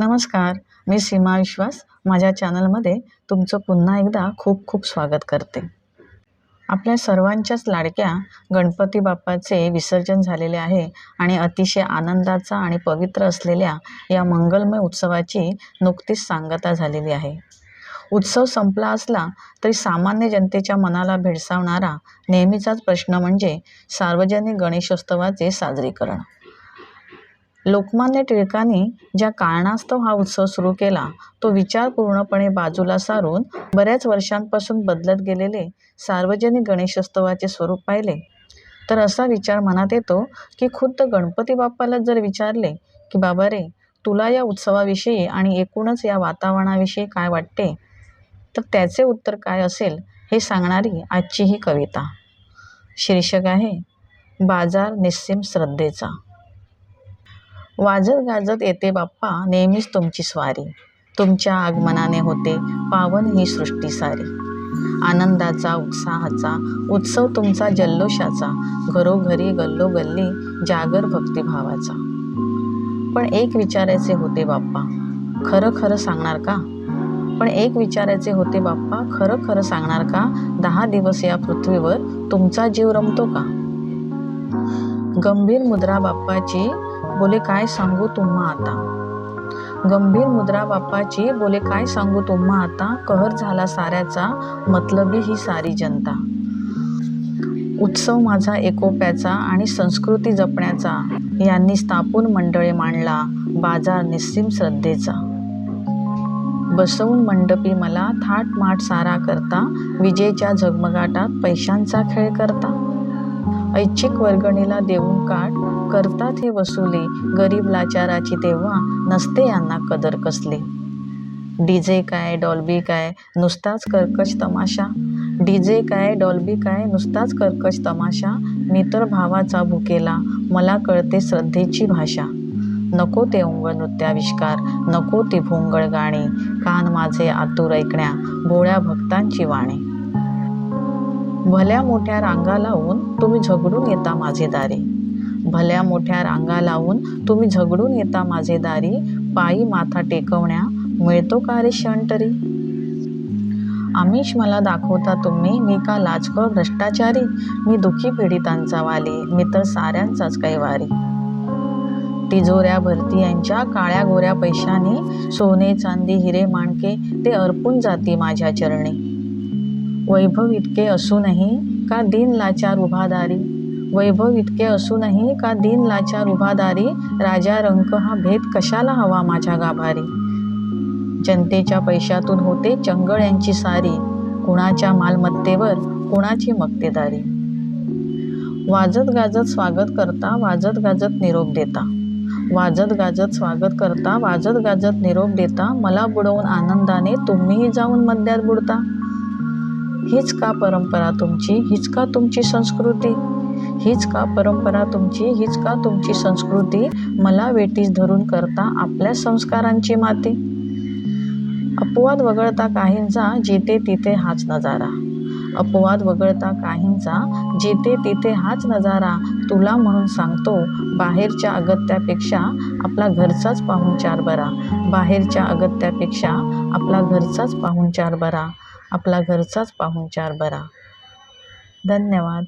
नमस्कार मी सीमा विश्वास. माझ्या चॅनलमध्ये तुमचं पुन्हा एकदा खूप खूप स्वागत करते. आपल्या सर्वांच्याच लाडक्या गणपती बाप्पाचे विसर्जन झालेले आहे आणि अतिशय आनंदाचा आणि पवित्र असलेल्या या मंगलमय उत्सवाची नुकतीच सांगता झालेली आहे. उत्सव संपला असला तरी सामान्य जनतेच्या मनाला भेडसावणारा नेहमीचाच प्रश्न म्हणजे सार्वजनिक गणेशोत्सवाचे साजरीकरण लोकमान्य टिळकांनी ज्या कारणास्तव हा उत्सव सुरू केला तो विचार पूर्णपणे बाजूला सारून बऱ्याच वर्षांपासून बदलत गेलेले सार्वजनिक गणेशोत्सवाचे स्वरूप पाहिले. तर असा विचार मनात येतो की खुद्द गणपती बाप्पालाच जर विचारले की बाबा रे तुला या उत्सवाविषयी आणि एकूणच या वातावरणाविषयी काय वाटते? तर त्याचे उत्तर काय असेल हे सांगणारी आजची ही कविता. शीर्षक आहे बाजार निस्सिम श्रद्धेचा वाजत गाजत येते बाप्पा. नेहमीच तुमची स्वारी. तुमच्या आगमनाने होते. पावन ही सृष्टी सारी. आनंदाचा उत्साहाचा उत्सव तुमचा जल्लोषाचा. घरोघरी गल्लोगल्ली जागर भक्तिभावाचा. पण एक विचारायचे होते बाप्पा. खरं खरं सांगणार का? पण एक विचारायचे होते बाप्पा. खरं खरं सांगणार का? दहा दिवस या पृथ्वीवर तुमचा जीव रमतो का? गंभीर मुद्रा बाप्पाची बोले काय सांगू तुम्हा आता? गंभीर मुद्रा बाप्पाची बोले काय सांगू तुम्हा आता? कहर झाला साऱ्याचा मतलबी ही सारी जनता. उत्सव माझा एकोप्याचा आणि संस्कृती जपण्याचा. यांनी स्थापून मंडळे मांडला बाजार निस्सीम श्रद्धेचा. बसवून मंडपी मला थाट माट सारा करता विजेच्या झगमगाटात पैशांचा खेळ करता. ऐच्छिक वर्गणीला देऊन काठ करतात हे वसुली. गरीब लाचाराची तेव्हा नसते यांना कदर कसली. डीजे काय डॉल्बी काय नुसताच कर्कश तमाशा. डीजे काय डॉल्बी काय नुसताच कर्कश तमाशा. मी तर भावाचा भुकेला मला कळते श्रद्धेची भाषा. नको ते ओंगळ नृत्याविष्कार नको ती भोंगळ गाणी. कान माझे आतुर ऐकण्या भोळ्या भक्तांची वाणी. भल्या मोठ्या रांगा लावून तुम्ही झगडून येता माझे दारी. भल्या मोठ्या रांगा लावून तुम्ही झगडून येता माझे दारी. पायी माथा टेकवण्या मिळतो का रे क्षण तरी? आमिष मला दाखवता तुम्ही मी का लाचखोर भ्रष्टाचारी? मी दुःखी पीडितांचा वाली मी तर साऱ्यांचाच कैवारी. तिजोऱ्या भरती यांच्या काळ्या गोऱ्या पैशाने सोने चांदी हिरे माणके ते अर्पून जाती माझ्या चरणी. वैभव इतके असूनही का दिन लाचार उभादारी? वैभव इतके असूनही का दिन लाचार उभादारी राजा रंक हा भेद कशाला हवा माझ्या गाभारी? जनतेच्या पैशातून होते चंगळ यांची सारी कुणाच्या मालमत्तेवर कुणाची मक्तेदारी? वाजत गाजत स्वागत करता वाजत गाजत निरोप देता. वाजत गाजत स्वागत करता वाजत गाजत निरोप देता मला बुडवून आनंदाने तुम्हीही जाऊन मद्यात बुडता. हीच का परंपरा तुमची? हीच का तुमची संस्कृती? हीच का परंपरा तुमची? हीच का तुमची संस्कृती? मला वेटीस धरून करता आपल्या संस्कारांची माती? अपवाद वगळता काहींचा जिथे तिथे हाच नजारा. अपवाद वगळता काहींचा जिथे तिथे हाच नजारा. तुला म्हणून सांगतो बाहेरच्या अगत्यापेक्षा आपला घरचाच पाहुणचार बरा. बाहेरच्या अगत्यापेक्षा आपला घरचाच पाहुणचार बरा. आपला घरचाच पाहुणचार बरा. धन्यवाद.